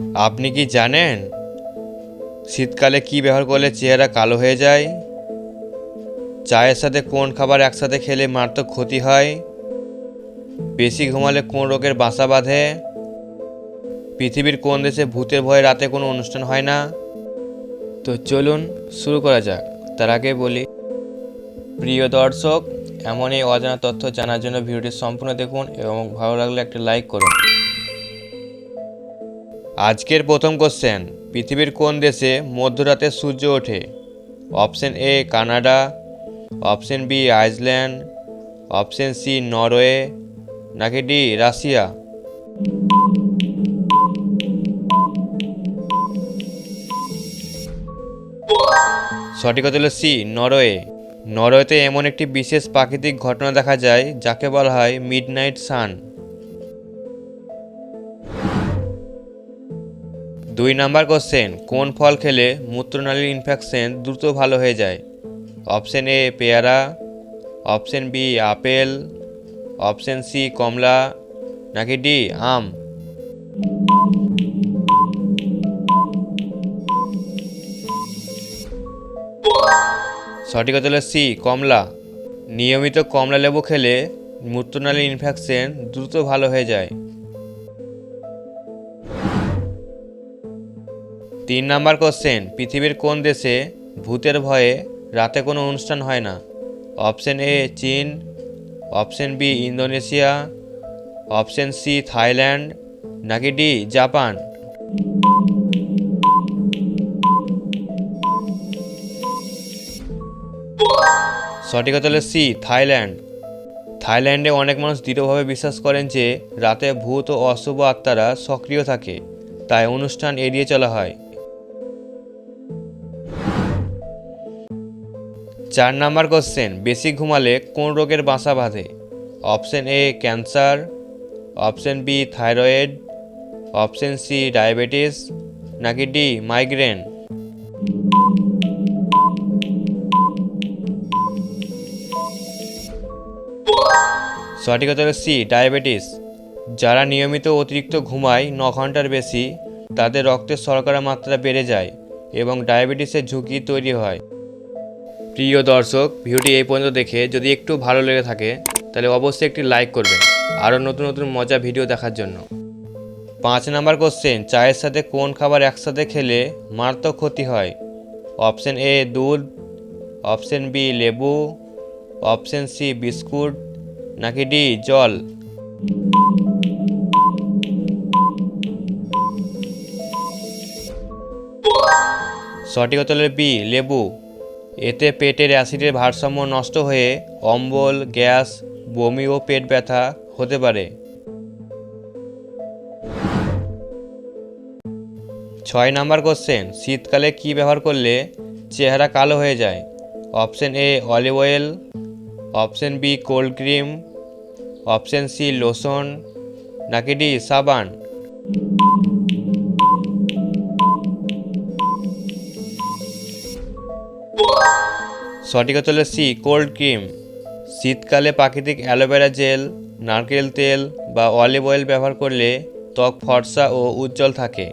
আপনি কি জানেন শীতকালে কি ব্যবহার করলে চেহারা কালো হয়ে যায়? চায়ের সাথে কোন খাবার একসাথে খেলে মারাত্মক ক্ষতি হয়? বেশি ঘুমালে কোন রোগের বাসা বাঁধে? পৃথিবীর কোন দেশে ভূতের ভয়ে রাতে কোনো অনুষ্ঠান হয় না? তো চলুন শুরু করা যাক। তার আগে বলি, প্রিয় দর্শক এমন এই অজানা তথ্য জানার জন্য ভিডিওটি সম্পূর্ণ দেখুন এবং ভালো লাগলে একটা লাইক করুন। আজকের প্রথম কোশ্চেন পৃথিবীর কোন দেশে মধ্যরাতে সূর্য ওঠে? Option A Canada option B Iceland option C Norway নাকি ডি রাশিয়া সঠিক হলো সি নরওয়ে নরওয়েতে এমন একটি বিশেষ প্রাকৃতিক ঘটনা দেখা যায়, যাকে বলা হয় মিডনাইট সান দুই নাম্বার কোশ্চেন কোন ফল খেলে মূত্রনালীর ইনফেকশন দ্রুত ভালো হয়ে যায়? অপশন এ পেয়ারা। Option B apple. Option C কমলা। নাকি ডি আম? সঠিক হলো সি কমলা। নিয়মিত কমলা লেবু খেলে মূত্রনালীর ইনফেকশন দ্রুত ভালো হয়ে যায়। তিন নাম্বার কোশ্চেন পৃথিবীর কোন দেশে ভূতের ভয়ে রাতে কোনো অনুষ্ঠান হয় না? অপশন এ চীন। Option B Indonesia. Option C Thailand. নাকি ডি জাপান? সঠিক হলো সি থাইল্যান্ড। থাইল্যান্ডে অনেক মানুষ দৃঢ়ভাবে বিশ্বাস করেন যে রাতে ভূত ও অশুভ আত্মারা সক্রিয় থাকে, তাই অনুষ্ঠান এড়িয়ে চলা হয়। চার নাম্বার কোশ্চেন বেশি ঘুমালে কোন রোগের বাসা বাঁধে? Option A cancer option B thyroid option C diabetes নাকি ডি মাইগ্রেন সঠিক উত্তর সি ডায়াবেটিস যারা নিয়মিত অতিরিক্ত ঘুমায় ন ঘণ্টার বেশি, তাদের রক্তের শর্করা মাত্রা বেড়ে যায় এবং ডায়াবেটিসের ঝুঁকি তৈরি হয়। প্রিয় দর্শক, ভিডিওটি এই পর্যন্ত দেখে যদি একটু ভালো লেগে থাকে, তাহলে অবশ্যই একটি লাইক করবেন। আরও নতুন নতুন মজা ভিডিও দেখার জন্য। পাঁচ নাম্বার কোশ্চেন, চায়ের সাথে কোন খাবার একসাথে খেলে মারাত্মক ক্ষতি হয়? অপশন এ, দুধ, অপশন বি, লেবু, অপশন সি, বিস্কুট, নাকি ডি, জল? সঠিক হলো বি, লেবু। এতে পেটের অ্যাসিডের ভারসাম্য নষ্ট হয়ে অম্বল, গ্যাস, বমি ও পেট ব্যথা হতে পারে। ছয় নাম্বার কোশ্চেন, শীতকালে কি ব্যবহার করলে চেহারা কালো হয়ে যায়? Option A, olive oil, option B, cold cream, option C, lotion, নাকি ডি, সাবান? সঠিক হচ্ছে সি, কোল্ড ক্রিম। শীতকালে প্রাকৃতিক অ্যালোভেরা জেল, নারকেল তেল বা অলিভ অয়েল ব্যবহার করলে ত্বক ফর্সা ও উজ্জ্বল থাকে।